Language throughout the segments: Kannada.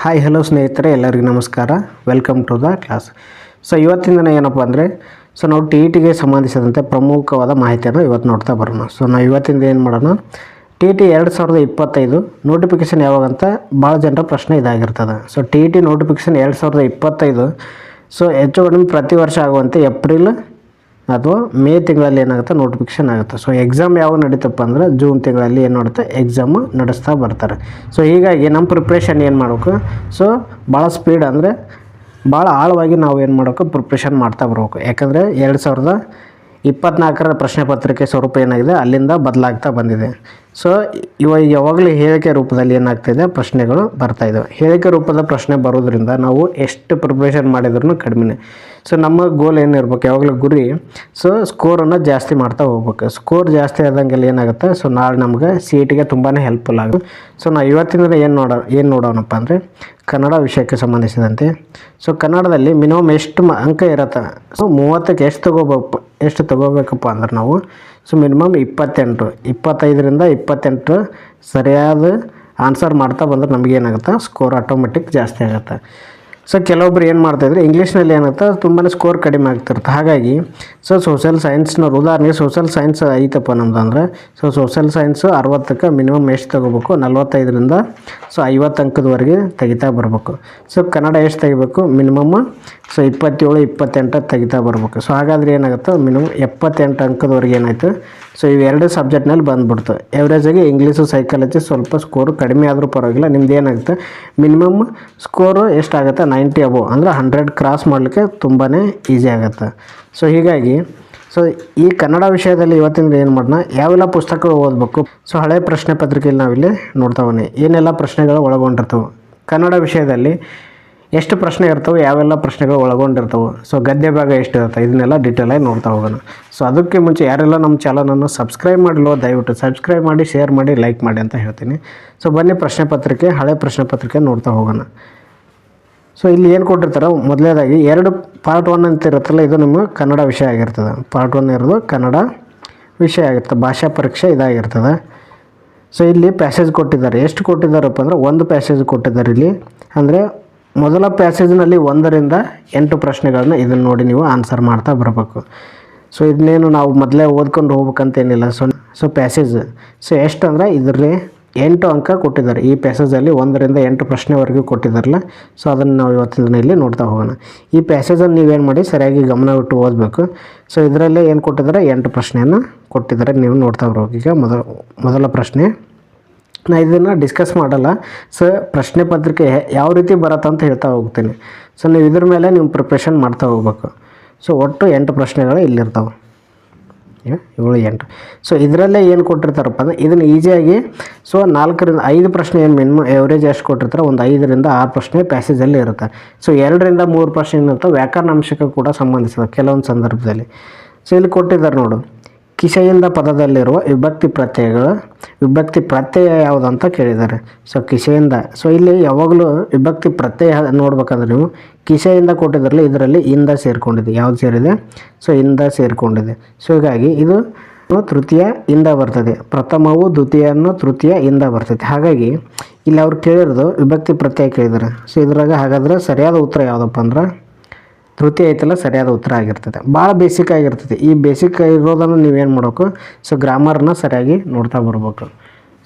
ಹಾಯ್ ಹಲೋ ಸ್ನೇಹಿತರೆ, ಎಲ್ಲರಿಗೂ ನಮಸ್ಕಾರ. Welcome to the class so ಇವತ್ತಿನ ದಿನ ಏನಪ್ಪ ಅಂದರೆ ಸೊ ನಾವು ಟಿ ಇ ಟಿಗೆ ಸಂಬಂಧಿಸಿದಂತೆ ಪ್ರಮುಖವಾದ ಮಾಹಿತಿಯನ್ನು ಇವತ್ತು ನೋಡ್ತಾ ಬರೋಣ. ಸೊ ನಾವು ಇವತ್ತಿಂದ ಏನು ಮಾಡೋಣ ಟಿ ಟಿ ಎರಡು ಸಾವಿರದ ಇಪ್ಪತ್ತೈದು ನೋಟಿಫಿಕೇಷನ್ ಯಾವಾಗಂತ ಭಾಳ ಜನರ ಪ್ರಶ್ನೆ ಇದಾಗಿರ್ತದೆ. So T E T notification ಎರಡು ಸಾವಿರದ ಇಪ್ಪತ್ತೈದು ಸೊ ಹೆಚ್ಚು ಕಡಿಮೆ ಪ್ರತಿ ವರ್ಷ ಆಗುವಂತೆ ಏಪ್ರಿಲ್ ಅಥವಾ ಮೇ ತಿಂಗಳಲ್ಲಿ ಏನಾಗುತ್ತೆ? ನೋಟಿಫಿಕೇಷನ್ ಆಗುತ್ತೆ. ಸೊ ಎಕ್ಸಾಮ್ ಯಾವಾಗ ನಡೀತಪ್ಪ ಅಂದ್ರೆ ಜೂನ್ ತಿಂಗಳಲ್ಲಿ ಏನು ಮಾಡುತ್ತೆ ಎಕ್ಸಾಮ್ ನಡೆಸ್ತಾ ಬರ್ತಾರೆ. ಸೊ ಹೀಗಾಗಿ ನಮ್ಮ ಪ್ರಿಪ್ರೇಷನ್ ಏನು ಮಾಡಬೇಕು? ಸೊ ಭಾಳ ಸ್ಪೀಡ್ ಅಂದರೆ ಭಾಳ ಆಳವಾಗಿ ನಾವು ಏನು ಮಾಡಬೇಕು? ಪ್ರಿಪ್ರೇಷನ್ ಮಾಡ್ತಾ ಬರಬೇಕು. ಯಾಕಂದರೆ ಎರಡು ಸಾವಿರದ ಇಪ್ಪತ್ನಾಲ್ಕರ ಪ್ರಶ್ನೆ ಪತ್ರಿಕೆ ಸ್ವರೂಪ ಏನಾಗಿದೆ? ಅಲ್ಲಿಂದ ಬದಲಾಗ್ತಾ ಬಂದಿದೆ. ಸೊ ಇವಾಗ ಯಾವಾಗಲೂ ಹೇಳಿಕೆ ರೂಪದಲ್ಲಿ ಏನಾಗ್ತಿದೆ? ಪ್ರಶ್ನೆಗಳು ಬರ್ತಾ ಇದ್ದಾವೆ ಹೇಳಿಕೆ ರೂಪದ ಪ್ರಶ್ನೆ ಬರೋದ್ರಿಂದ ನಾವು ಎಷ್ಟು ಪ್ರಿಪ್ರೇಷನ್ ಮಾಡಿದ್ರೂ ಕಡಿಮೆ ಸೊ ನಮ್ಮ ಗೋಲ್ ಏನಿರ್ಬೇಕು? ಯಾವಾಗಲೂ ಗುರಿ. ಸೊ ಸ್ಕೋರನ್ನು ಜಾಸ್ತಿ ಮಾಡ್ತಾ ಹೋಗ್ಬೇಕು. ಸ್ಕೋರ್ ಜಾಸ್ತಿ ಆದಂಗೆಲ್ಲ ಏನಾಗುತ್ತೆ? ಸೊ ನಾಳೆ ನಮ್ಗೆ ಸಿ ಇ ತುಂಬಾ ಹೆಲ್ಪ್ಫುಲ್ ಆಗುತ್ತೆ. ಸೊ ನಾವು ಇವತ್ತಿನ ಏನು ನೋಡೋ, ಏನು ನೋಡೋಣಪ್ಪ ಅಂದರೆ ಕನ್ನಡ ವಿಷಯಕ್ಕೆ ಸಂಬಂಧಿಸಿದಂತೆ. ಸೊ ಕನ್ನಡದಲ್ಲಿ ಮಿನಿಮಮ್ ಎಷ್ಟು ಅಂಕ ಇರತ್ತೆ? ಸೊ ಮೂವತ್ತಕ್ಕೆ ಎಷ್ಟು ತಗೋಬೇಕು, ಎಷ್ಟು ತಗೋಬೇಕಪ್ಪ ಅಂದ್ರೆ ನಾವು ಸೊ ಮಿನಿಮಮ್ ಇಪ್ಪತ್ತೆಂಟು ಇಪ್ಪತ್ತೈದರಿಂದ ಇಪ್ಪತ್ತೆಂಟು ಸರಿಯಾದ ಆನ್ಸರ್ ಮಾಡ್ತಾ ಬಂದ್ರೆ ನಮಗೇನಾಗುತ್ತೆ? ಸ್ಕೋರ್ ಆಟೋಮೆಟಿಕ್ ಜಾಸ್ತಿ ಆಗುತ್ತೆ. ಸೊ ಕೆಲವೊಬ್ರು ಏನು ಮಾಡ್ತಾಯಿದ್ರೆ ಇಂಗ್ಲೀಷ್ನಲ್ಲಿ ಏನಾಗುತ್ತೆ ತುಂಬಾ ಸ್ಕೋರ್ ಕಡಿಮೆ ಆಗ್ತಿರುತ್ತೆ. ಹಾಗಾಗಿ ಸೊ ಸೋಷಿಯಲ್ ಸೈನ್ಸ್ನವ್ರು ಉದಾಹರಣೆಗೆ ಸೋಷಿಯಲ್ ಸೈನ್ಸ್ ಐತಪ್ಪ ನಮ್ದು ಅಂದರೆ ಸೊ ಸೋಷಿಯಲ್ ಸೈನ್ಸು ಅರವತ್ತಕ್ಕೆ ಮಿನಿಮಮ್ ಎಷ್ಟು ತಗೋಬೇಕು? ನಲ್ವತ್ತೈದರಿಂದ ಸೊ ಐವತ್ತು ಅಂಕದವರೆಗೆ ತೆಗಿತಾ ಬರಬೇಕು. ಸೊ ಕನ್ನಡ ಎಷ್ಟು ತೆಗಿಬೇಕು? ಮಿನಿಮಮ್ ಸೊ ಇಪ್ಪತ್ತೇಳು ಇಪ್ಪತ್ತೆಂಟು ತೆಗಿತಾ ಬರಬೇಕು. ಸೊ ಹಾಗಾದರೆ ಏನಾಗುತ್ತೆ? ಮಿನಿಮಮ್ ಎಪ್ಪತ್ತೆಂಟು ಅಂಕದವರೆಗೆ ಏನಾಯಿತು? ಸೊ ಇವೆರಡು ಸಬ್ಜೆಕ್ಟ್ನಲ್ಲಿ ಬಂದುಬಿಡ್ತು. ಎವ್ರೇಜಾಗಿ ಇಂಗ್ಲೀಷು ಸೈಕಾಲಜಿ ಸ್ವಲ್ಪ ಸ್ಕೋರು ಕಡಿಮೆ ಆದರೂ ಪರವಾಗಿಲ್ಲ, ನಿಮ್ದು ಏನಾಗುತ್ತೆ? ಮಿನಿಮಮ್ ಸ್ಕೋರು ಎಷ್ಟಾಗುತ್ತೆ ನೈಂಟಿ ಅಬೋ ಅಂದರೆ ಹಂಡ್ರೆಡ್ ಕ್ರಾಸ್ ಮಾಡಲಿಕ್ಕೆ ತುಂಬಾ ಈಸಿ ಆಗುತ್ತೆ. ಸೊ ಹೀಗಾಗಿ ಸೊ ಈ ಕನ್ನಡ ವಿಷಯದಲ್ಲಿ ಇವತ್ತಿನ ಏನು ಮಾಡೋಣ ಯಾವೆಲ್ಲ ಪುಸ್ತಕಗಳು ಓದಬೇಕು? ಸೊ ಹಳೆ ಪ್ರಶ್ನೆ ಪತ್ರಿಕೆಯಲ್ಲಿ ನಾವಿಲ್ಲಿ ನೋಡ್ತಾವೆ ಏನೆಲ್ಲ ಪ್ರಶ್ನೆಗಳು ಒಳಗೊಂಡಿರ್ತವೆ? ಕನ್ನಡ ವಿಷಯದಲ್ಲಿ ಎಷ್ಟು ಪ್ರಶ್ನೆ ಇರ್ತವೆ ಯಾವೆಲ್ಲ ಪ್ರಶ್ನೆಗಳು ಒಳಗೊಂಡಿರ್ತವೆ ಸೊ ಗದ್ಯ ಭಾಗ ಎಷ್ಟು ಇರುತ್ತೆ ಇದನ್ನೆಲ್ಲ ಡೀಟೇಲಾಗಿ ನೋಡ್ತಾ ಹೋಗೋಣ. ಸೊ ಅದಕ್ಕೆ ಮುಂಚೆ ಯಾರೆಲ್ಲ ನಮ್ಮ ಚಾನಲನ್ನು ಸಬ್ಸ್ಕ್ರೈಬ್ ಮಾಡಿಲ್ವೋ, ದಯವಿಟ್ಟು ಸಬ್ಸ್ಕ್ರೈಬ್ ಮಾಡಿ ಶೇರ್ ಮಾಡಿ ಲೈಕ್ ಮಾಡಿ ಅಂತ ಹೇಳ್ತೀನಿ. ಸೊ ಬನ್ನಿ ಪ್ರಶ್ನೆ ಪತ್ರಿಕೆ, ಹಳೆ ಪ್ರಶ್ನೆ ಪತ್ರಿಕೆ ನೋಡ್ತಾ ಹೋಗೋಣ. ಸೊ ಇಲ್ಲಿ ಏನು ಕೊಟ್ಟಿರ್ತಾರೆ? ಮೊದಲೇದಾಗಿ ಎರಡು ಪಾರ್ಟ್ ಒನ್ ಅಂತ ಇರುತ್ತಲ್ಲ, ಇದು ನಿಮ್ಮ ಕನ್ನಡ ವಿಷಯ ಆಗಿರ್ತದೆ. ಪಾರ್ಟ್ ಒನ್ ಇರೋದು ಕನ್ನಡ ವಿಷಯ ಆಗಿರ್ತದೆ, ಭಾಷಾ ಪರೀಕ್ಷೆ ಇದಾಗಿರ್ತದೆ. ಸೊ ಇಲ್ಲಿ ಪ್ಯಾಸೇಜ್ ಕೊಟ್ಟಿದ್ದಾರೆ. ಎಷ್ಟು ಕೊಟ್ಟಿದ್ದಾರಪ್ಪ ಅಂದರೆ ಒಂದು ಪ್ಯಾಸೇಜ್ ಕೊಟ್ಟಿದ್ದಾರೆ ಇಲ್ಲಿ. ಅಂದರೆ ಮೊದಲ ಪ್ಯಾಸೇಜ್ನಲ್ಲಿ ಒಂದರಿಂದ ಎಂಟು ಪ್ರಶ್ನೆಗಳನ್ನ ಇದನ್ನು ನೋಡಿ ನೀವು ಆನ್ಸರ್ ಮಾಡ್ತಾ ಬರಬೇಕು. ಸೊ ಇದನ್ನೇನು ನಾವು ಮೊದಲೇ ಓದ್ಕೊಂಡು ಹೋಗ್ಬೇಕಂತೇನಿಲ್ಲ. So so passage. ಸೊ ಎಷ್ಟು ಅಂದರೆ ಇದರಲ್ಲಿ ಎಂಟು ಅಂಕ ಕೊಟ್ಟಿದ್ದಾರೆ. ಈ ಪ್ಯಾಸೇಜಲ್ಲಿ ಒಂದರಿಂದ ಎಂಟು ಪ್ರಶ್ನೆವರೆಗೂ ಕೊಟ್ಟಿದ್ದಾರಲ್ಲ. ಸೊ ಅದನ್ನು ನಾವು ಇವತ್ತಿನ ದಿನ ಇಲ್ಲಿ ನೋಡ್ತಾ ಹೋಗೋಣ. ಈ ಪ್ಯಾಸೇಜನ್ನು ನೀವೇನು ಮಾಡಿ ಸರಿಯಾಗಿ ಗಮನವಿಟ್ಟು ಓದಬೇಕು. ಸೊ ಇದರಲ್ಲೇ ಏನು ಕೊಟ್ಟಿದ್ದಾರೆ? ಎಂಟು ಪ್ರಶ್ನೆಯನ್ನು ಕೊಟ್ಟಿದ್ದಾರೆ. ನೀವು ನೋಡ್ತಾ ಬರೋಕೆ ಈಗ ಮೊದಲ ಮೊದಲ ಪ್ರಶ್ನೆ. ನಾ ಇದನ್ನು ಡಿಸ್ಕಸ್ ಮಾಡಲ್ಲ. ಸೊ ಪ್ರಶ್ನೆ ಪತ್ರಿಕೆ ಯಾವ ರೀತಿ ಬರತ್ತೆ ಅಂತ ಹೇಳ್ತಾ ಹೋಗ್ತೀನಿ. ಸೊ ನೀವು ಇದ್ರ ಮೇಲೆ ನೀವು ಪ್ರಿಪ್ರೇಷನ್ ಮಾಡ್ತಾ ಹೋಗ್ಬೇಕು. ಸೊ ಒಟ್ಟು ಎಂಟು ಪ್ರಶ್ನೆಗಳು ಇಲ್ಲಿರ್ತಾವೆ. ಏಳು, ಎಂಟು. ಸೊ ಇದರಲ್ಲೇ ಏನು ಕೊಟ್ಟಿರ್ತಾರಪ್ಪ ಅಂದರೆ, ಇದನ್ನು ಈಸಿಯಾಗಿ ಸೊ ನಾಲ್ಕರಿಂದ ಐದು ಪ್ರಶ್ನೆ ಏನು ಮಿನಿಮಮ್ ಎವರೇಜ್ ಎಷ್ಟು ಕೊಟ್ಟಿರ್ತಾರೆ, ಒಂದು ಐದರಿಂದ ಆರು ಪ್ರಶ್ನೆ ಪ್ಯಾಸೇಜಲ್ಲಿ ಇರುತ್ತೆ. ಸೊ ಎರಡರಿಂದ ಮೂರು ಪ್ರಶ್ನೆ ಏನಿರ್ತವೆ ವ್ಯಾಕರಣ ಅಂಶಕ್ಕೆ ಕೂಡ ಸಂಬಂಧಿಸಿದ ಕೆಲವೊಂದು ಸಂದರ್ಭದಲ್ಲಿ. ಸೊ ಇಲ್ಲಿ ಕೊಟ್ಟಿದ್ದಾರೆ ನೋಡು. ಕಿಸೆಯಿಂದ ಪದದಲ್ಲಿರುವ ವಿಭಕ್ತಿ ಪ್ರತ್ಯಯಗಳು, ವಿಭಕ್ತಿ ಪ್ರತ್ಯಯ ಯಾವುದು ಅಂತ ಕೇಳಿದ್ದಾರೆ. ಸೊ ಕಿಸೆಯಿಂದ ಸೊ ಇಲ್ಲಿ ಯಾವಾಗಲೂ ವಿಭಕ್ತಿ ಪ್ರತ್ಯಯ ನೋಡ್ಬೇಕಂದ್ರೆ ನೀವು ಕಿಸೆಯಿಂದ ಕೊಟ್ಟಿದ್ರಲ್ಲಿ ಇದರಲ್ಲಿ ಇಂದ ಸೇರಿಕೊಂಡಿದೆ. ಯಾವ್ದು ಸೇರಿದೆ? ಸೊ ಇಂದ ಸೇರಿಕೊಂಡಿದೆ. ಸೊ ಹೀಗಾಗಿ ಇದು ತೃತೀಯ ಇಂದ ಬರ್ತದೆ. ಪ್ರಥಮವು ದ್ವಿತೀಯನ್ನು ತೃತೀಯ ಇಂದ ಬರ್ತದೆ. ಹಾಗಾಗಿ ಇಲ್ಲಿ ಅವ್ರು ಕೇಳಿರೋದು ವಿಭಕ್ತಿ ಪ್ರತ್ಯಯ ಕೇಳಿದ್ದಾರೆ. ಸೊ ಇದ್ರಾಗ ಹಾಗಾದ್ರೆ ಸರಿಯಾದ ಉತ್ತರ ಯಾವುದಪ್ಪ ಅಂದ್ರೆ ತೃತೀಯ ಐತಲ್ಲ, ಸರಿಯಾದ ಉತ್ತರ ಆಗಿರ್ತದೆ. ಭಾಳ ಬೇಸಿಕ್ ಆಗಿರ್ತದೆ. ಈ ಬೇಸಿಕ್ ಇರೋದನ್ನು ನೀವೇನು ಮಾಡಬೇಕು? ಸೊ ಗ್ರಾಮರ್ನ ಸರಿಯಾಗಿ ನೋಡ್ತಾ ಬರ್ಬೇಕು.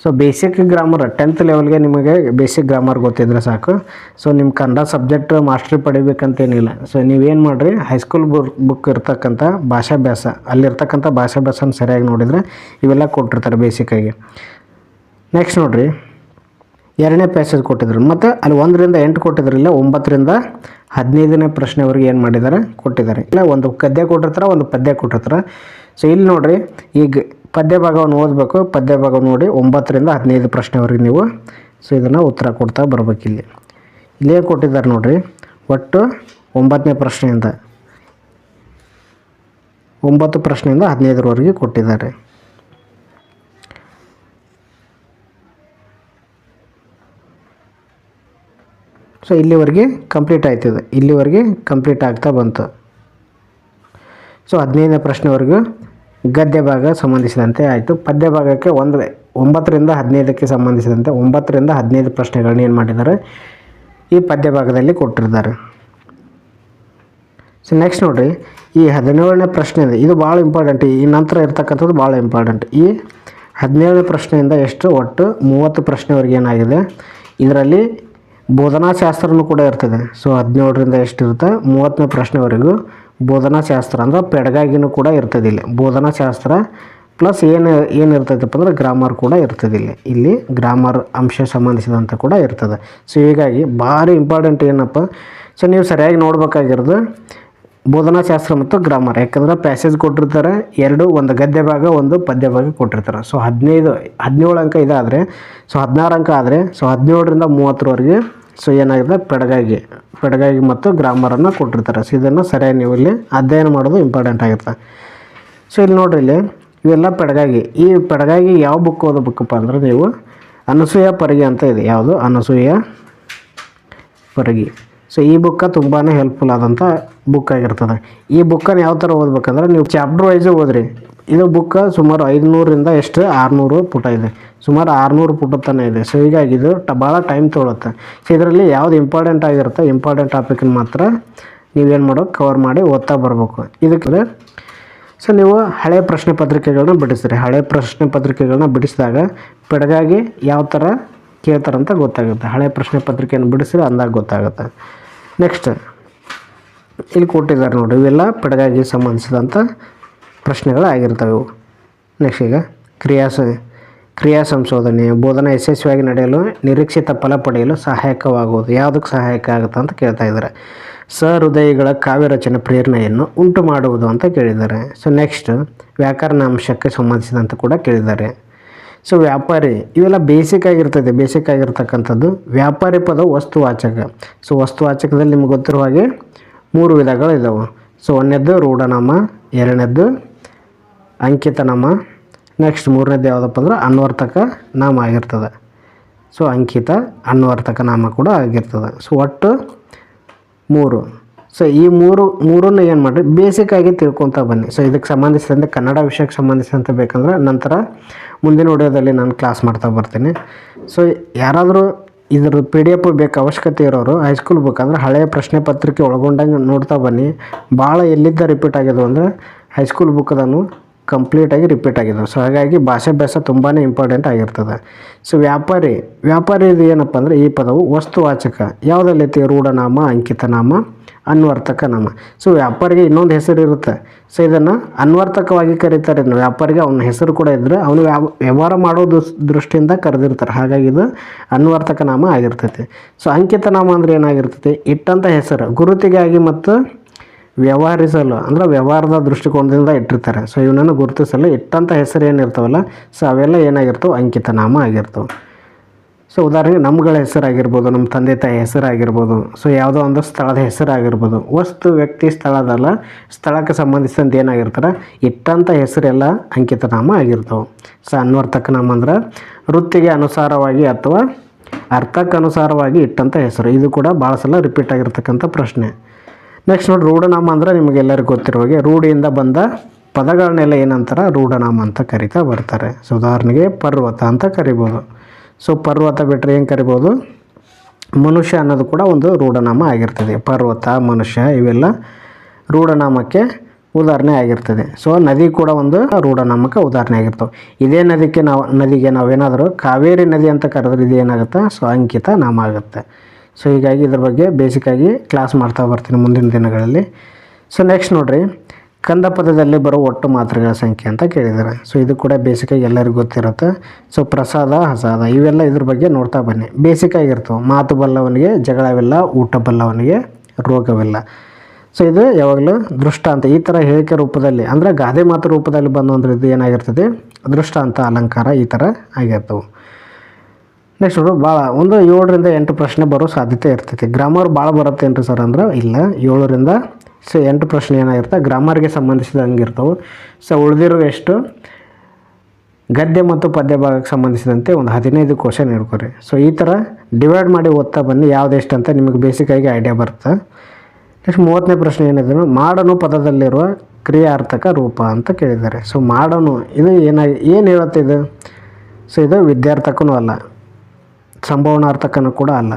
ಸೊ ಬೇಸಿಕ್ ಗ್ರಾಮರ್ ಟೆಂತ್ ಲೆವೆಲ್ಗೆ ನಿಮಗೆ ಬೇಸಿಕ್ ಗ್ರಾಮರ್ ಗೊತ್ತಿದ್ರೆ ಸಾಕು. ಸೊ ನಿಮ್ಮ ಕನ್ನಡ ಸಬ್ಜೆಕ್ಟ್ ಮಾಸ್ಟ್ರಿ ಪಡಿಬೇಕಂತೇನಿಲ್ಲ. ಸೊ ನೀವೇನು ಮಾಡಿರಿ? ಹೈಸ್ಕೂಲ್ ಬುಕ್ ಬುಕ್ ಇರ್ತಕ್ಕಂಥ ಭಾಷಾಭ್ಯಾಸ, ಅಲ್ಲಿರ್ತಕ್ಕಂಥ ಭಾಷಾಭ್ಯಾಸನ ಸರಿಯಾಗಿ ನೋಡಿದರೆ ಇವೆಲ್ಲ ಕೊಟ್ಟಿರ್ತಾರೆ ಬೇಸಿಕ್ಕಾಗಿ ನೆಕ್ಸ್ಟ್ ನೋಡಿರಿ. ಎರಡನೇ ಪ್ಯಾಸೇಜ್ ಕೊಟ್ಟಿದ್ರು. ಮತ್ತು ಅಲ್ಲಿ ಒಂದರಿಂದ ಎಂಟು ಕೊಟ್ಟಿದ್ರು, ಇಲ್ಲ ಒಂಬತ್ತರಿಂದ ಹದಿನೈದನೇ ಪ್ರಶ್ನೆವರೆಗೆ ಏನು ಮಾಡಿದ್ದಾರೆ? ಕೊಟ್ಟಿದ್ದಾರೆ. ಇಲ್ಲ, ಒಂದು ಗದ್ಯ ಕೊಟ್ಟಿರ್ತಾರೆ, ಒಂದು ಪದ್ಯ ಕೊಟ್ಟಿರ್ತಾರೆ. ಸೊ ಇಲ್ಲಿ ನೋಡಿರಿ, ಈಗ ಪದ್ಯ ಭಾಗವನ್ನು ಓದಬೇಕು. ಪದ್ಯ ಭಾಗ ನೋಡಿ, ಒಂಬತ್ತರಿಂದ ಹದಿನೈದು ಪ್ರಶ್ನೆವರೆಗೆ ನೀವು ಸೊ ಇದನ್ನು ಉತ್ತರ ಕೊಡ್ತಾ ಬರಬೇಕು ಇಲ್ಲಿ. ಇಲ್ಲೇ ಕೊಟ್ಟಿದ್ದಾರೆ ನೋಡಿರಿ, ಒಟ್ಟು ಒಂಬತ್ತನೇ ಪ್ರಶ್ನೆಯಿಂದ, ಒಂಬತ್ತು ಪ್ರಶ್ನೆಯಿಂದ ಹದಿನೈದರವರೆಗೆ ಕೊಟ್ಟಿದ್ದಾರೆ. ಸೊ ಇಲ್ಲಿವರೆಗೆ ಕಂಪ್ಲೀಟ್ ಆಯ್ತದೆ ಇಲ್ಲಿವರೆಗೆ ಕಂಪ್ಲೀಟ್ ಆಗ್ತಾ ಬಂತು. ಸೊ ಹದಿನೈದನೇ ಪ್ರಶ್ನೆವರೆಗೂ ಗದ್ಯ ಭಾಗ ಸಂಬಂಧಿಸಿದಂತೆ ಆಯಿತು. ಪದ್ಯ ಭಾಗಕ್ಕೆ ಒಂದು ಒಂಬತ್ತರಿಂದ ಹದಿನೈದಕ್ಕೆ ಸಂಬಂಧಿಸಿದಂತೆ ಒಂಬತ್ತರಿಂದ ಹದಿನೈದು ಪ್ರಶ್ನೆಗಳನ್ನ ಏನು ಮಾಡಿದ್ದಾರೆ? ಈ ಪದ್ಯ ಭಾಗದಲ್ಲಿ ಕೊಟ್ಟಿದ್ದಾರೆ. ಸೊ ನೆಕ್ಸ್ಟ್ ನೋಡಿರಿ. ಈ ಹದಿನೇಳನೇ ಪ್ರಶ್ನೆ ಇದೆ. ಇದು ಭಾಳ ಇಂಪಾರ್ಟೆಂಟ್ ಈ ನಂತರ ಇರ್ತಕ್ಕಂಥದ್ದು ಭಾಳ ಇಂಪಾರ್ಟೆಂಟ್ ಈ ಹದಿನೇಳನೇ ಪ್ರಶ್ನೆಯಿಂದ ಎಷ್ಟು ಒಟ್ಟು ಮೂವತ್ತು ಪ್ರಶ್ನೆವರೆಗೆ ಏನಾಗಿದೆ? ಇದರಲ್ಲಿ ಬೋಧನಾಶಾಸ್ತ್ರನೂ ಕೂಡ ಇರ್ತದೆ. ಸೊ ಹದಿನೇಳರಿಂದ ಎಷ್ಟು ಇರುತ್ತೆ ಮೂವತ್ತನೇ ಪ್ರಶ್ನೆವರೆಗೂ ಬೋಧನಾಶಾಸ್ತ್ರ ಅಂದ್ರೆ ಪೆಡಗಾಗಿನೂ ಕೂಡ ಇರ್ತದೆ ಇಲ್ಲಿ. ಬೋಧನಾಶಾಸ್ತ್ರ ಪ್ಲಸ್ ಏನು ಏನು ಇರ್ತೈತಪ್ಪ ಅಂದ್ರೆ ಗ್ರಾಮರ್ ಕೂಡ ಇರ್ತದೆ ಇಲ್ಲಿ. ಇಲ್ಲಿ ಗ್ರಾಮರ್ ಅಂಶ ಸಂಬಂಧಿಸಿದಂಥ ಕೂಡ ಇರ್ತದೆ. ಸೊ ಹೀಗಾಗಿ ಭಾರಿ ಇಂಪಾರ್ಟೆಂಟ್ ಏನಪ್ಪ? ಸೊ ನೀವು ಸರಿಯಾಗಿ ನೋಡ್ಬೇಕಾಗಿರೋದು ಬೋಧನಾಶಾಸ್ತ್ರ ಮತ್ತು ಗ್ರಾಮರ್ ಯಾಕಂದ್ರೆ ಪ್ಯಾಸೇಜ್ ಕೊಟ್ಟಿರ್ತಾರೆ, ಎರಡು, ಒಂದು ಗದ್ಯ ಭಾಗ, ಒಂದು ಪದ್ಯ ಭಾಗ ಕೊಟ್ಟಿರ್ತಾರೆ. ಸೊ ಹದಿನೈದು, ಹದಿನೇಳು ಅಂಕ ಇದಾದರೆ ಸೊ ಹದಿನಾರು ಅಂಕ ಆದರೆ ಸೊ ಹದಿನೇಳರಿಂದ ಮೂವತ್ತರವರೆಗೆ ಸೊ ಏನಾಗಿದೆ? ಪೆಡಗಾಗಿ ಪೆಡಗಾಗಿ ಮತ್ತು ಗ್ರಾಮರನ್ನು ಕೊಟ್ಟಿರ್ತಾರೆ. ಸೊ ಇದನ್ನು ಸರಿಯಾಗಿ ನೀವು ಇಲ್ಲಿ ಅಧ್ಯಯನ ಮಾಡೋದು ಇಂಪಾರ್ಟೆಂಟ್ ಆಗಿರುತ್ತೆ ಸೊ ಇಲ್ಲಿ ನೋಡ್ರಿ ಇಲ್ಲಿ, ಇವೆಲ್ಲ ಪೆಡಗಾಗಿ. ಈ ಪೆಡಗಾಗಿ ಯಾವ ಬುಕ್ ಓದಬೇಕಪ್ಪ ಅಂದ್ರೆ ನೀವು ಅನಸೂಯ ಪರಿಗೆ ಅಂತ ಇದೆ. ಯಾವುದು? ಅನಸೂಯ ಪರಗಿ. ಸೊ ಈ ಬುಕ್ಕ ತುಂಬಾ ಹೆಲ್ಪ್ಫುಲ್ ಆದಂಥ ಬುಕ್ ಆಗಿರ್ತದೆ. ಈ ಬುಕ್ಕನ್ನು ಯಾವ ಥರ ಓದ್ಬೇಕಂದ್ರೆ ನೀವು ಚಾಪ್ಟರ್ ವೈಸು ಓದ್ರಿ. ಇದು ಬುಕ್ ಸುಮಾರು ಐದುನೂರಿಂದ ಎಷ್ಟು ಆರುನೂರು ಪುಟ ಇದೆ. ಸುಮಾರು ಆರುನೂರು ಪುಟ ತಾನೇ ಇದೆ. ಸೊ ಹೀಗಾಗಿ ಇದು ಟ, ಭಾಳ ಟೈಮ್ ತೊಗೊಳುತ್ತೆ. ಸೊ ಇದರಲ್ಲಿ ಯಾವ್ದು ಇಂಪಾರ್ಟೆಂಟ್ ಆಗಿರುತ್ತೆ ಇಂಪಾರ್ಟೆಂಟ್ ಟಾಪಿಕನ್ನು ಮಾತ್ರ ನೀವೇನು ಮಾಡೋ ಕವರ್ ಮಾಡಿ ಓದ್ತಾ ಬರಬೇಕು. ಇದಕ್ಕೆ ಸೊ ನೀವು ಹಳೆ ಪ್ರಶ್ನೆ ಪತ್ರಿಕೆಗಳನ್ನ ಬಿಡಿಸ್ರಿ. ಹಳೆ ಪ್ರಶ್ನೆ ಪತ್ರಿಕೆಗಳನ್ನ ಬಿಡಿಸಿದಾಗ ಪೆಡಗಾಗಿ ಯಾವ ಥರ ಕೇಳ್ತಾರಂತ ಗೊತ್ತಾಗುತ್ತೆ. ಹಳೆ ಪ್ರಶ್ನೆ ಪತ್ರಿಕೆಯನ್ನು ಬಿಡಿಸಿದ್ರೆ ಅಂದಾಗ ಗೊತ್ತಾಗುತ್ತೆ. ನೆಕ್ಸ್ಟ್ ಇಲ್ಲಿ ಕೊಟ್ಟಿದ್ದಾರೆ ನೋಡಿ. ಇವೆಲ್ಲ ಪೆಡಗಾಗಿ ಸಂಬಂಧಿಸಿದಂಥ ಪ್ರಶ್ನೆಗಳು ಆಗಿರ್ತವೆ ಇವು. ನೆಕ್ಸ್ಟ್ ಈಗ ಕ್ರಿಯಾ ಕ್ರಿಯಾ ಸಂಶೋಧನೆ ಬೋಧನೆ ಯಶಸ್ವಿಯಾಗಿ ನಡೆಯಲು ನಿರೀಕ್ಷಿತ ಫಲ ಪಡೆಯಲು ಸಹಾಯಕವಾಗುವುದು. ಯಾವುದಕ್ಕೆ ಸಹಾಯಕ ಆಗುತ್ತೆ ಅಂತ ಕೇಳ್ತಾ ಇದ್ದಾರೆ. ಸಹೃದಯಿಗಳ ಕಾವ್ಯ ರಚನೆ ಪ್ರೇರಣೆಯನ್ನು ಉಂಟು ಮಾಡುವುದು ಅಂತ ಕೇಳಿದ್ದಾರೆ. ಸೊ ನೆಕ್ಸ್ಟ್ ವ್ಯಾಕರಣ ಅಂಶಕ್ಕೆ ಸಂಬಂಧಿಸಿದಂತೆ ಕೂಡ ಕೇಳಿದ್ದಾರೆ. ಸೊ ವ್ಯಾಪಾರಿ, ಇವೆಲ್ಲ ಬೇಸಿಕ್ ಆಗಿರ್ತದೆ. ಬೇಸಿಕ್ ಆಗಿರ್ತಕ್ಕಂಥದ್ದು ವ್ಯಾಪಾರಿ ಪದ ವಸ್ತುವಾಚಕ. ಸೊ ವಸ್ತುವಾಚಕದಲ್ಲಿ ನಿಮ್ಗೆ ಗೊತ್ತಿರುವ ಹಾಗೆ ಮೂರು ವಿಧಗಳು ಇದ್ದಾವೆ ಸೊ ಒಂದನೇದ್ದು ರೂಢನಾಮ, ಎರಡನೇದ್ದು ಅಂಕಿತನಾಮ. ನೆಕ್ಸ್ಟ್ ಮೂರನೇದು ಯಾವುದಪ್ಪ ಅಂದ್ರೆ ಅನ್ವರ್ತಕ ನಾಮ ಆಗಿರ್ತದೆ. ಸೊ ಅಂಕಿತ, ಅನ್ವರ್ತಕ ನಾಮ ಕೂಡ ಆಗಿರ್ತದೆ. ಸೊ ಒಟ್ಟು ಮೂರು. ಸೊ ಈ ಮೂರು, ಮೂರನ್ನು ಏನು ಮಾಡಿರಿ? ಆಗಿ ತಿಳ್ಕೊತಾ ಬನ್ನಿ. ಸೊ ಇದಕ್ಕೆ ಸಂಬಂಧಿಸಿದಂತೆ ಕನ್ನಡ ವಿಷಯಕ್ಕೆ ಸಂಬಂಧಿಸಿದಂತೆ ಬೇಕಂದ್ರೆ ನಂತರ ಮುಂದಿನ ವಿಡಿಯೋದಲ್ಲಿ ನಾನು ಕ್ಲಾಸ್ ಮಾಡ್ತಾ ಬರ್ತೀನಿ. ಸೊ ಯಾರಾದರೂ ಇದ್ರ ಪಿ ಡಿ ಎಫ್ ಬೇಕು, ಅವಶ್ಯಕತೆ ಇರೋರು ಹೈಸ್ಕೂಲ್ ಬುಕ್ ಅಂದರೆ ಹಳೆಯ ಪ್ರಶ್ನೆ ಪತ್ರಿಕೆ ಒಳಗೊಂಡಂಗೆ ನೋಡ್ತಾ ಬನ್ನಿ. ಭಾಳ ಎಲ್ಲಿದ್ದ ರಿಪೀಟ್ ಆಗಿದ್ವು ಅಂದರೆ ಹೈಸ್ಕೂಲ್ ಬುಕ್ದನ್ನು ಕಂಪ್ಲೀಟಾಗಿ ರಿಪೀಟ್ ಆಗಿದ್ದಾವೆ ಸೊ ಹಾಗಾಗಿ ಭಾಷಾಭ್ಯಾಸ ತುಂಬಾ ಇಂಪಾರ್ಟೆಂಟ್ ಆಗಿರ್ತದೆ. ಸೊ ವ್ಯಾಪಾರಿ ವ್ಯಾಪಾರಿ ಇದು ಏನಪ್ಪ ಅಂದರೆ ಈ ಪದವು ವಸ್ತುವಾಚಕ. ಯಾವುದಲ್ಲೈತಿ ರೂಢನಾಮ, ಅಂಕಿತನಾಮ ಅನ್ವರ್ತಕ ನಾಮ ಸೊ ವ್ಯಾಪಾರಿಗೆ ಇನ್ನೊಂದು ಹೆಸರು ಇರುತ್ತೆ. ಸೊ ಇದನ್ನು ಅನ್ವರ್ತಕವಾಗಿ ಕರೀತಾರೆ. ವ್ಯಾಪಾರಿಗೆ ಅವನ ಹೆಸರು ಕೂಡ ಇದ್ದರೆ ಅವನು ವ್ಯಾವ ವ್ಯವಹಾರ ಮಾಡೋ ದೃಷ್ಟಿಯಿಂದ ಕರೆದಿರ್ತಾರೆ. ಹಾಗಾಗಿ ಇದು ಅನ್ವರ್ತಕ ನಾಮ ಆಗಿರ್ತೈತಿ. ಸೊ ಅಂಕಿತ ನಾಮ ಅಂದರೆ ಏನಾಗಿರ್ತೈತಿ? ಇಟ್ಟಂಥ ಹೆಸರು. ಗುರುತಿಗಾಗಿ ಮತ್ತು ವ್ಯವಹರಿಸಲು, ಅಂದ್ರೆ ವ್ಯವಹಾರದ ದೃಷ್ಟಿಕೋನದಿಂದ ಇಟ್ಟಿರ್ತಾರೆ. ಸೊ ಇವನನ್ನು ಗುರುತಿಸಲು ಇಟ್ಟಂಥ ಹೆಸರು ಏನಿರ್ತಾವಲ್ಲ ಸೊ ಅವೆಲ್ಲ ಏನಾಗಿರ್ತವೆ? ಅಂಕಿತನಾಮ ಆಗಿರ್ತವೆ. ಸೊ ಉದಾಹರಣೆಗೆ ನಮ್ಗಳ ಹೆಸರಾಗಿರ್ಬೋದು, ನಮ್ಮ ತಂದೆ ತಾಯಿ ಹೆಸರಾಗಿರ್ಬೋದು ಸೊ ಯಾವುದೋ ಒಂದು ಸ್ಥಳದ ಹೆಸರಾಗಿರ್ಬೋದು. ವಸ್ತು, ವ್ಯಕ್ತಿ, ಸ್ಥಳದಲ್ಲ, ಸ್ಥಳಕ್ಕೆ ಸಂಬಂಧಿಸಿದಂತೆ ಏನಾಗಿರ್ತಾರೆ? ಇಟ್ಟಂಥ ಹೆಸರೆಲ್ಲ ಅಂಕಿತನಾಮ ಆಗಿರ್ತವೆ. ಸೊ ಅನ್ವರ್ತಕ ನಾಮ ಅಂದ್ರೆ ವೃತ್ತಿಗೆ ಅನುಸಾರವಾಗಿ ಅಥವಾ ಅರ್ಥಕ್ಕನುಸಾರವಾಗಿ ಇಟ್ಟಂಥ ಹೆಸರು. ಇದು ಕೂಡ ಭಾಳ ಸಲ ರಿಪೀಟ್ ಆಗಿರ್ತಕ್ಕಂಥ ಪ್ರಶ್ನೆ. ನೆಕ್ಸ್ಟ್ ನೋಡಿ, ರೂಢನಾಮ ಅಂದ್ರೆ ನಿಮಗೆಲ್ಲರಿಗೂ ಗೊತ್ತಿರೋ ಹಾಗೆ, ರೂಢಿಯಿಂದ ಬಂದ ಪದಗಳನ್ನೆಲ್ಲ ಏನಂತಾರೆ? ರೂಢನಾಮ ಅಂತ ಕರಿತಾ ಬರ್ತಾರೆ. ಸೊ ಉದಾಹರಣೆಗೆ ಪರ್ವತ ಅಂತ ಕರಿಬೋದು. ಸೊ ಪರ್ವತ ಬಿಟ್ಟರೆ ಏನು ಕರಿಬೋದು? ಮನುಷ್ಯ ಅನ್ನೋದು ಕೂಡ ಒಂದು ರೂಢನಾಮ ಆಗಿರ್ತದೆ. ಪರ್ವತ, ಮನುಷ್ಯ ಇವೆಲ್ಲ ರೂಢನಾಮಕ್ಕೆ ಉದಾಹರಣೆ ಆಗಿರ್ತದೆ. ಸೊ ನದಿ ಕೂಡ ಒಂದು ರೂಢನಾಮಕ್ಕೆ ಉದಾಹರಣೆ ಆಗಿರ್ತವೆ. ಇದೇ ನದಿಗೆ ನಾವು, ನದಿಗೆ ನಾವೇನಾದರೂ ಕಾವೇರಿ ನದಿ ಅಂತ ಕರೆದ್ರೆ ಇದೇನಾಗುತ್ತೆ? ಸೊ ಅಂಕಿತ ನಾಮ ಆಗುತ್ತೆ. ಸೊ ಹೀಗಾಗಿ ಇದ್ರ ಬಗ್ಗೆ ಬೇಸಿಕ್ಕಾಗಿ ಕ್ಲಾಸ್ ಮಾಡ್ತಾ ಬರ್ತೀನಿ ಮುಂದಿನ ದಿನಗಳಲ್ಲಿ. ಸೊ ನೆಕ್ಸ್ಟ್ ನೋಡಿರಿ. ಕಂದ ಪದದಲ್ಲಿ ಬರೋ ಒಟ್ಟು ಮಾತ್ರೆಗಳ ಸಂಖ್ಯೆ ಅಂತ ಕೇಳಿದ್ದಾರೆ ಸೊ ಇದು ಕೂಡ ಬೇಸಿಕಾಗಿ ಎಲ್ಲರಿಗೂ ಗೊತ್ತಿರುತ್ತೆ. ಸೊ ಪ್ರಸಾದ ಹಸಾದ ಇವೆಲ್ಲ ಇದ್ರ ಬಗ್ಗೆ ನೋಡ್ತಾ ಬನ್ನಿ. ಬೇಸಿಕ್ಕಾಗಿರ್ತವೆ ಮಾತು ಬಲ್ಲವನಿಗೆ ಜಗಳವಿಲ್ಲ, ಊಟ ಬಲ್ಲವನಿಗೆ ರೋಗವಿಲ್ಲ. ಸೊ ಇದು ಯಾವಾಗಲೂ ದೃಷ್ಟಾಂತ. ಈ ಥರ ಹೇಳಿಕೆ ರೂಪದಲ್ಲಿ, ಅಂದರೆ ಗಾದೆ ಮಾತು ರೂಪದಲ್ಲಿ ಬಂದು ಅಂದ್ರೆ ಇದು ಏನಾಗಿರ್ತದೆ? ದೃಷ್ಟಾಂತ, ಅಲಂಕಾರ ಈ ಥರ ಆಗಿರ್ತವೆ. ನೆಕ್ಸ್ಟ್ ಭಾಳ ಒಂದು ಏಳರಿಂದ ಎಂಟು ಪ್ರಶ್ನೆ ಬರೋ ಸಾಧ್ಯತೆ ಇರ್ತೈತಿ. ಗ್ರಾಮರ್ ಭಾಳ ಬರುತ್ತೆ ಏನು ಸರ್ ಅಂದ್ರೆ? ಇಲ್ಲ, ಏಳರಿಂದ ಸೊ, ಎಂಟು ಪ್ರಶ್ನೆ ಏನಾಗಿರುತ್ತೆ ಗ್ರಾಮರ್ಗೆ ಸಂಬಂಧಿಸಿದಂಗೆ ಇರ್ತವೆ ಸೊ ಉಳಿದಿರೋ ಎಷ್ಟು? ಗದ್ಯ ಮತ್ತು ಪದ್ಯ ಭಾಗಕ್ಕೆ ಸಂಬಂಧಿಸಿದಂತೆ ಒಂದು ಹದಿನೈದು ಕ್ವಶನ್ ಇಡ್ಕೊರಿ ಸೊ ಈ ಥರ ಡಿವೈಡ್ ಮಾಡಿ ಓದ್ತಾ ಬನ್ನಿ ಯಾವುದೆಷ್ಟು ಅಂತ ನಿಮಗೆ ಬೇಸಿಕ್ಕಾಗಿ ಐಡಿಯಾ ಬರುತ್ತೆ. ನೆಕ್ಸ್ಟ್ ಮೂವತ್ತನೇ ಪ್ರಶ್ನೆ ಏನಿದ್ರು ಮಾಡನು ಪದದಲ್ಲಿರುವ ಕ್ರಿಯಾರ್ಥಕ ರೂಪ ಅಂತ ಕೇಳಿದ್ದಾರೆ. ಸೊ ಮಾಡನು, ಇದು ಏನಾಗಿ ಏನು ಹೇಳುತ್ತೆ ಇದು? ಸೊ ಇದು ವಿದ್ಯಾರ್ಥಕನೂ ಅಲ್ಲ. ಸಂಭವನಾರ್ಥಕನೂ ಕೂಡ ಅಲ್ಲ.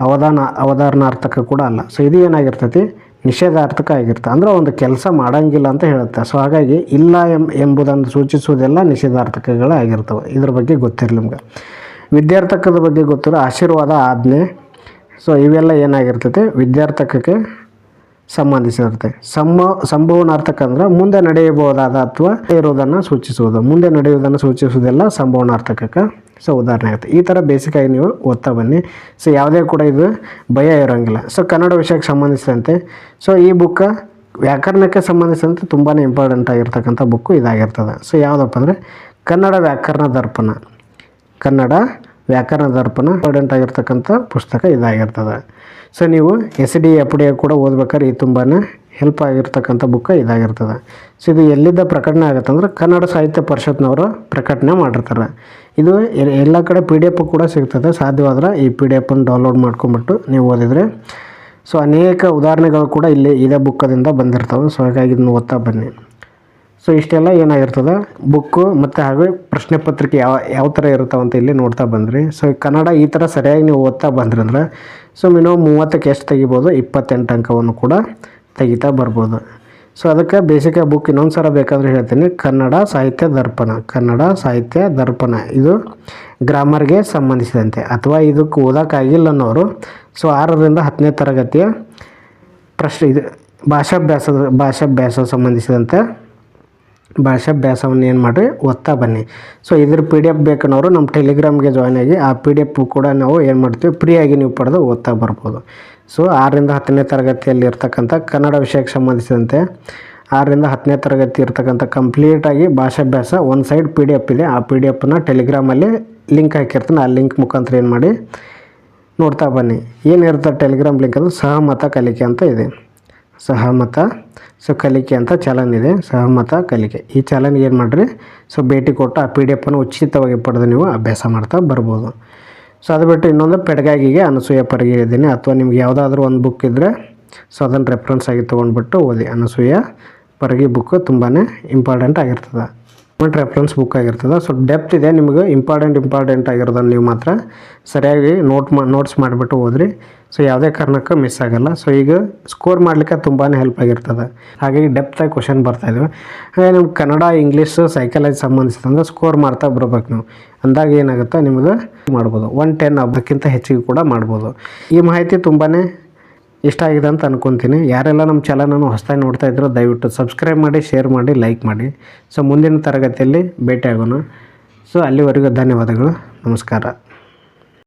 ಅವಧಾನ, ಅವಧಾರಣಾರ್ಥಕ ಕೂಡ ಅಲ್ಲ. ಸೊ ಇದು ಏನಾಗಿರ್ತೈತಿ? ನಿಷೇಧಾರ್ಥಕ ಆಗಿರುತ್ತೆ. ಅಂದರೆ ಒಂದು ಕೆಲಸ ಮಾಡಂಗಿಲ್ಲ ಅಂತ ಹೇಳುತ್ತೆ. ಸೊ ಹಾಗಾಗಿ ಇಲ್ಲ ಎಂಬುದನ್ನು ಸೂಚಿಸುವುದೆಲ್ಲ ನಿಷೇಧಾರ್ಥಕಗಳೇ ಆಗಿರ್ತವೆ. ಇದ್ರ ಬಗ್ಗೆ ಗೊತ್ತಿರಲಿ ನಿಮ್ಗೆ. ವಿದ್ಯಾರ್ಥಕದ ಬಗ್ಗೆ ಗೊತ್ತಿರೋ ಆಶೀರ್ವಾದ, ಆಜ್ಞೆ. ಸೊ ಇವೆಲ್ಲ ಏನಾಗಿರ್ತೈತೆ? ವಿದ್ಯಾರ್ಥಕಕ್ಕೆ ಸಂಬಂಧಿಸಿರುತ್ತೆ. ಸಮ ಸಂಭವನಾರ್ಥಕ ಅಂದ್ರೆ ಮುಂದೆ ನಡೆಯಬಹುದಾದ ಅಥವಾ ಇರುವುದನ್ನು ಸೂಚಿಸುವುದು. ಮುಂದೆ ನಡೆಯುವುದನ್ನು ಸೂಚಿಸುವುದೆಲ್ಲ ಸಂಭವನಾರ್ಥಕಕ್ಕೆ ಸೊ ಉದಾಹರಣೆ ಆಗುತ್ತೆ. ಈ ಥರ ಬೇಸಿಕಾಗಿ ನೀವು ಓದ್ತಾ ಬನ್ನಿ. ಸೊ ಯಾವುದೇ ಕೂಡ ಇದು ಭಯ ಇರೋಂಗಿಲ್ಲ. ಸೊ ಕನ್ನಡ ವಿಷಯಕ್ಕೆ ಸಂಬಂಧಿಸಿದಂತೆ ಸೊ ಈ ಬುಕ್ಕ ವ್ಯಾಕರಣಕ್ಕೆ ಸಂಬಂಧಿಸಿದಂತೆ ತುಂಬಾ ಇಂಪಾರ್ಟೆಂಟ್ ಆಗಿರ್ತಕ್ಕಂಥ ಬುಕ್ಕು ಇದಾಗಿರ್ತದೆ. ಸೊ ಯಾವುದಪ್ಪ ಅಂದರೆ, ಕನ್ನಡ ವ್ಯಾಕರಣ ದರ್ಪಣ. ಕನ್ನಡ ವ್ಯಾಕರಣ ದರ್ಪಣ ಇಂಪಾರ್ಟೆಂಟ್ ಆಗಿರ್ತಕ್ಕಂಥ ಪುಸ್ತಕ ಇದಾಗಿರ್ತದೆ. ಸೊ ನೀವು ಎಸ್ ಡಿ ಎಫ್ ಡಿ ಕೂಡ ಓದ್ಬೇಕಾದ್ರೆ ಇದು ತುಂಬಾ ಹೆಲ್ಪ್ ಆಗಿರ್ತಕ್ಕಂಥ ಬುಕ್ಕ ಇದಾಗಿರ್ತದೆ. ಸೊ ಇದು ಎಲ್ಲಿದ್ದ ಪ್ರಕಟಣೆ ಆಗುತ್ತೆ ಅಂದ್ರೆ ಕನ್ನಡ ಸಾಹಿತ್ಯ ಪರಿಷತ್ನವರು ಪ್ರಕಟಣೆ ಮಾಡಿರ್ತಾರೆ. ಇದು ಎಲ್ಲ ಕಡೆ ಪಿ ಡಿ ಎಫ್ ಕೂಡ ಸಿಗ್ತದೆ, ಸಾಧ್ಯವಾದ್ರೆ ಈ ಪಿ ಡಿ ಎಫನ್ನು ಡೌನ್ಲೋಡ್ ಮಾಡ್ಕೊಂಬಿಟ್ಟು ನೀವು ಓದಿದರೆ. ಸೊ ಅನೇಕ ಉದಾಹರಣೆಗಳು ಕೂಡ ಇಲ್ಲಿ ಇದೇ ಬುಕ್ಕದಿಂದ ಬಂದಿರ್ತವೆ. ಸೊ ಹಾಗಾಗಿ ಇದನ್ನು ಓದ್ತಾ ಬನ್ನಿ. ಸೊ ಇಷ್ಟೆಲ್ಲ ಏನಾಗಿರ್ತದೆ? ಬುಕ್ಕು ಮತ್ತು ಹಾಗೆ ಪ್ರಶ್ನೆ ಪತ್ರಿಕೆ ಯಾವ ಯಾವ ಥರ ಅಂತ ಇಲ್ಲಿ ನೋಡ್ತಾ ಬಂದ್ರಿ. ಸೊ ಕನ್ನಡ ಈ ಥರ ಸರಿಯಾಗಿ ನೀವು ಓದ್ತಾ ಬಂದ್ರಿ ಅಂದರೆ ಸೊ ಮಿನಿಮಮ್ ಮೂವತ್ತಕ್ಕೆ ಎಷ್ಟು ತೆಗಿಬೋದು? ಇಪ್ಪತ್ತೆಂಟು ಅಂಕವನ್ನು ಕೂಡ ತೆಗಿತಾ ಬರ್ಬೋದು. ಸೊ ಅದಕ್ಕೆ ಬೇಸಿಕ್ ಬುಕ್ ಇನ್ನೊಂದು ಸಲ ಬೇಕಾದರೂ ಹೇಳ್ತೀನಿ. ಕನ್ನಡ ಸಾಹಿತ್ಯ ದರ್ಪಣ. ಕನ್ನಡ ಸಾಹಿತ್ಯ ದರ್ಪಣ. ಇದು ಗ್ರಾಮರ್ಗೆ ಸಂಬಂಧಿಸಿದಂತೆ. ಅಥವಾ ಇದಕ್ಕೆ ಓದೋಕ್ಕಾಗಿಲ್ಲ ಅನ್ನೋರು ಸೊ ಆರರಿಂದ ಹತ್ತನೇ ತರಗತಿಯ ಪ್ರಶ್ನೆ, ಇದು ಭಾಷಾಭ್ಯಾಸದ, ಭಾಷಾಭ್ಯಾಸ ಸಂಬಂಧಿಸಿದಂತೆ ಭಾಷಾಭ್ಯಾಸವನ್ನು ಏನು ಮಾಡಿರಿ? ಓದ್ತಾ ಬನ್ನಿ. ಸೊ ಇದ್ರ ಪಿ ಡಿ ಎಫ್ ಬೇಕನ್ನೋರು ನಮ್ಮ ಟೆಲಿಗ್ರಾಮ್ಗೆ ಜಾಯ್ನ್ ಆಗಿ ಆ ಪಿ ಡಿ ಎಫ್ ಕೂಡ ನಾವು ಏನು ಮಾಡ್ತೀವಿ? ಫ್ರೀಯಾಗಿ ನೀವು ಪಡೆದು ಓದ್ತಾ ಬರ್ಬೋದು. ಸೊ ಆರರಿಂದ ಹತ್ತನೇ ತರಗತಿಯಲ್ಲಿ ಇರ್ತಕ್ಕಂಥ ಕನ್ನಡ ವಿಷಯಕ್ಕೆ ಸಂಬಂಧಿಸಿದಂತೆ ಆರರಿಂದ ಹತ್ತನೇ ತರಗತಿ ಇರ್ತಕ್ಕಂಥ ಕಂಪ್ಲೀಟಾಗಿ ಭಾಷಾಭ್ಯಾಸ ಒಂದು ಸೈಡ್ ಪಿ ಡಿ ಎಫ್ ಇದೆ. ಆ ಪಿ ಡಿ ಎಫ್ನ ಟೆಲಿಗ್ರಾಮಲ್ಲಿ ಲಿಂಕ್ ಹಾಕಿರ್ತೀನಿ. ಆ ಲಿಂಕ್ ಮುಖಾಂತರ ಏನು ಮಾಡಿ? ನೋಡ್ತಾ ಬನ್ನಿ. ಏನಿರುತ್ತೆ ಟೆಲಿಗ್ರಾಮ್ ಲಿಂಕ್ ಅದು? ಸಹಮತ ಕಲಿಕೆ ಅಂತ ಇದೆ. ಸಹಮತ ಸೊ ಕಲಿಕೆ ಅಂತ ಚಲನ್ ಇದೆ. ಸಹಮತ ಕಲಿಕೆ. ಈ ಚಾಲನ್ಗೆ ಏನು ಮಾಡಿರಿ? ಸೊ ಭೇಟಿ ಕೊಟ್ಟು ಆ ಪಿ ಡಿ ಎಫನ್ನು ಉಚಿತವಾಗಿ ಪಡೆದು ನೀವು ಅಭ್ಯಾಸ ಮಾಡ್ತಾ ಬರ್ಬೋದು. ಸೊ ಅದು ಬಿಟ್ಟು ಇನ್ನೊಂದು ಪೆಡ್ಗಾಗಿಗೆ ಅನಸೂಯ ಪರಿಗೆ ಇದ್ದೀನಿ ಅಥವಾ ನಿಮ್ಗೆ ಯಾವುದಾದ್ರೂ ಒಂದು ಬುಕ್ ಇದ್ದರೆ ಸೊ ಅದನ್ನು ರೆಫರೆನ್ಸ್ ಆಗಿ ತೊಗೊಂಡ್ಬಿಟ್ಟು ಓದಿ. ಅನಸೂಯ ಪರಗಿ ಬುಕ್ ತುಂಬಾ ಇಂಪಾರ್ಟೆಂಟ್ ಆಗಿರ್ತದೆ. ಗೌರ್ಮೆಂಟ್ ರೆಫರೆನ್ಸ್ ಬುಕ್ ಆಗಿರ್ತದೆ. ಸೊ ಡೆಪ್ತ್ ಇದೆ ನಿಮಗೆ. ಇಂಪಾರ್ಟೆಂಟ್ ಇಂಪಾರ್ಟೆಂಟ್ ಆಗಿರೋದನ್ನು ನೀವು ಮಾತ್ರ ಸರಿಯಾಗಿ ನೋಟ್ ಮಾ ನೋಟ್ಸ್ ಮಾಡಿಬಿಟ್ಟು ಓದ್ರಿ. ಸೊ ಯಾವುದೇ ಕಾರಣಕ್ಕೂ ಮಿಸ್ ಆಗಲ್ಲ. ಸೊ ಈಗ ಸ್ಕೋರ್ ಮಾಡಲಿಕ್ಕೆ ತುಂಬಾ ಹೆಲ್ಪ್ ಆಗಿರ್ತದೆ. ಹಾಗಾಗಿ ಡೆಪ್ತಾಗಿ ಕ್ವಶನ್ ಬರ್ತಾ ಇದ್ದಾವೆ ಹಾಗೆ ನಿಮ್ಗೆ ಕನ್ನಡ ಇಂಗ್ಲೀಷು ಸೈಕಾಲಜಿ ಸಂಬಂಧಿಸಿದಂಗೆ ಸ್ಕೋರ್ ಮಾಡ್ತಾ ಬರ್ಬೇಕು ನೀವು. ಅಂದಾಗ ಏನಾಗುತ್ತೆ? ನಿಮಗೆ ಮಾಡ್ಬೋದು. ಒನ್ ಟೆನ್ ಅದಕ್ಕಿಂತ ಹೆಚ್ಚಿಗೆ ಕೂಡ ಮಾಡ್ಬೋದು. ಈ ಮಾಹಿತಿ ತುಂಬಾ ಇಷ್ಟ ಆಗಿದೆ ಅಂತ ಅನ್ಕೊತೀನಿ. ಯಾರೆಲ್ಲ ನಮ್ಮ ಚಾನಲನ್ನು ಹೊಸದಾಗಿ ನೋಡ್ತಾ ಇದ್ರು ದಯವಿಟ್ಟು ಸಬ್ಸ್ಕ್ರೈಬ್ ಮಾಡಿ ಶೇರ್ ಮಾಡಿ ಲೈಕ್ ಮಾಡಿ. ಸೊ ಮುಂದಿನ ತರಗತಿಯಲ್ಲಿ ಭೇಟಿಯಾಗೋಣ. ಸೊ ಅಲ್ಲಿವರೆಗೂ ಧನ್ಯವಾದಗಳು. ನಮಸ್ಕಾರ.